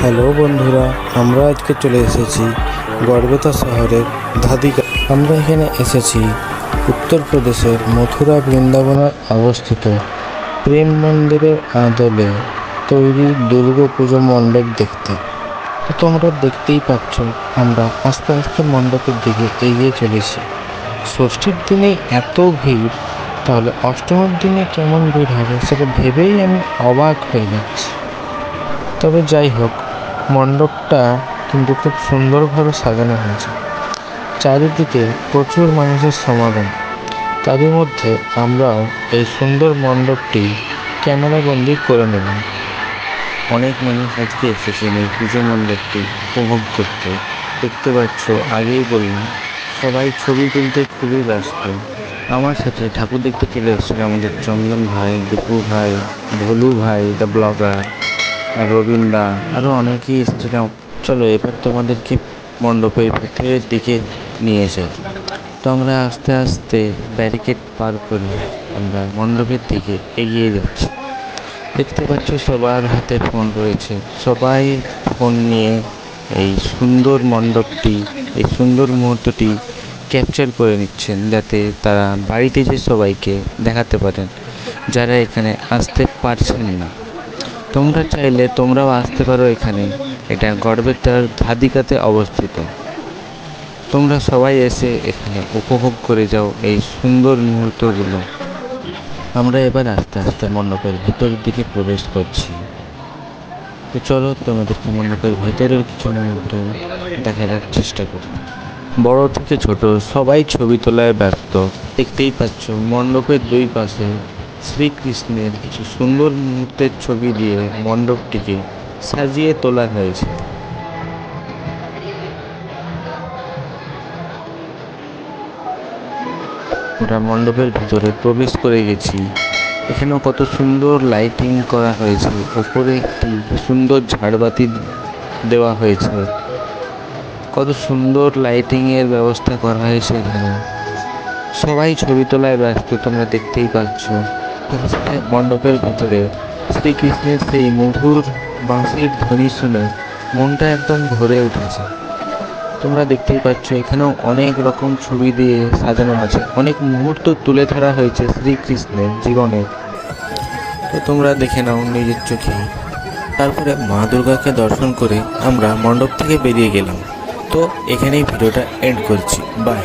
Hello বন্ধুরা, আমরা আজকে চলে এসেছি গড়বেতা শহরের ধাদিকা। আমরা এখানে এসেছি উত্তরপ্রদেশের মথুরা বৃন্দাবনে অবস্থিত প্রেম মন্দিরের আদলে তৈরি দুর্গা পুজো মণ্ডপ দেখতে। তো তোমরা দেখতেই পাচ্ছ, আমরা আস্তে আস্তে মণ্ডপের দিকে এগিয়ে চলেছি। ষষ্ঠীর দিনে এত ভিড়, তাহলে অষ্টমীর দিনে কেমন ভিড় হবে সেটা ভেবেই আমি অবাক হয়ে যাচ্ছি। তবে যাই হোক মণ্ডপটা কিন্তু খুব সুন্দরভাবে সাজানো হয়েছে। চারিদিকে প্রচুর মানুষের সমাগম। তাদের মধ্যে আমরাও এই সুন্দর মণ্ডপটি ক্যামেরাবন্দি করে নিলাম অনেক মানুষ আজকে এসেছেন এই পুজো মণ্ডপটি উপভোগ করতে। দেখতে পাচ্ছ, আগেই বললাম, সবাই ছবি তুলতে খুবই ব্যস্ত। আমার সাথে ঠাকুর দেখতে চলে এসেছিল আমাদের চন্দন ভাই, দীপু ভাই ভোলু ভাই দ্য ব্লগার রবীন্দ্রা আরও অনেকেই এসেছিলাম চলো, এবার তোমাদেরকে মণ্ডপের ভেতরের দিকে নিয়ে এসে। তো আমরা আস্তে আস্তে ব্যারিকেড পার করে আমরা মণ্ডপের দিকে এগিয়ে যাচ্ছি। দেখতে পাচ্ছ, সবার হাতে ফোন রয়েছে। সবাই ফোন নিয়ে এই সুন্দর মণ্ডপটি, এই সুন্দর মুহূর্তটি ক্যাপচার করে নিচ্ছেন যাতে তারা বাড়িতে যে সবাইকে দেখাতে পারেন। যারা এখানে আসতে পারছেন না। তোমরা চাইলে তোমরাও আসতে পারো এখানে। এটা গড়বেতার ধাদিকাতে অবস্থিত। তোমরা সবাই এসে এখানে উপভোগ করে যাও এই সুন্দর মুহূর্তগুলো। আমরা এবার আস্তে আস্তে মণ্ডপের ভেতরের দিকে প্রবেশ করছি। তো চলো তোমাদেরকে মণ্ডপের ভেতরের কিছু মুহূর্ত দেখার চেষ্টা করি। বড় থেকে ছোট সবাই ছবি তোলায় ব্যস্ত। দেখতেই পাচ্ছ মণ্ডপের দুই পাশে শ্রীকৃষ্ণের কিছু সুন্দর মুহূর্তের ছবি দিয়ে মণ্ডপটিকে সাজিয়ে তোলা হয়েছে। আমরা মণ্ডপের ভিতরে প্রবেশ করে গেছি। এখানেও কত সুন্দর লাইটিং করা হয়েছে। ওপরে একটি সুন্দর ঝাড়বাতি দেওয়া হয়েছে। কত সুন্দর লাইটিংয়ের ব্যবস্থা করা হয়েছে এখানে। সবাই ছবি তোলায় ব্যস্ত, তোমরা দেখতেই পাচ্ছ। মণ্ডপের ভিতরে। শ্রীকৃষ্ণের সেই মধুর বাঁশির ধ্বনি শুনে মনটা একদম ভরে উঠেছে। তোমরা দেখতেই পাচ্ছ, এখানেও অনেক রকম ছবি দিয়ে সাজানো আছে। অনেক মুহূর্ত তুলে ধরা হয়েছে শ্রীকৃষ্ণের জীবনের তো তোমরা দেখে নাও নিজের চোখে। তারপরে মা দুর্গাকে দর্শন করে আমরা মণ্ডপ থেকে বেরিয়ে গেলাম। তো এখানেই ভিডিওটা এন্ড করছি। বাই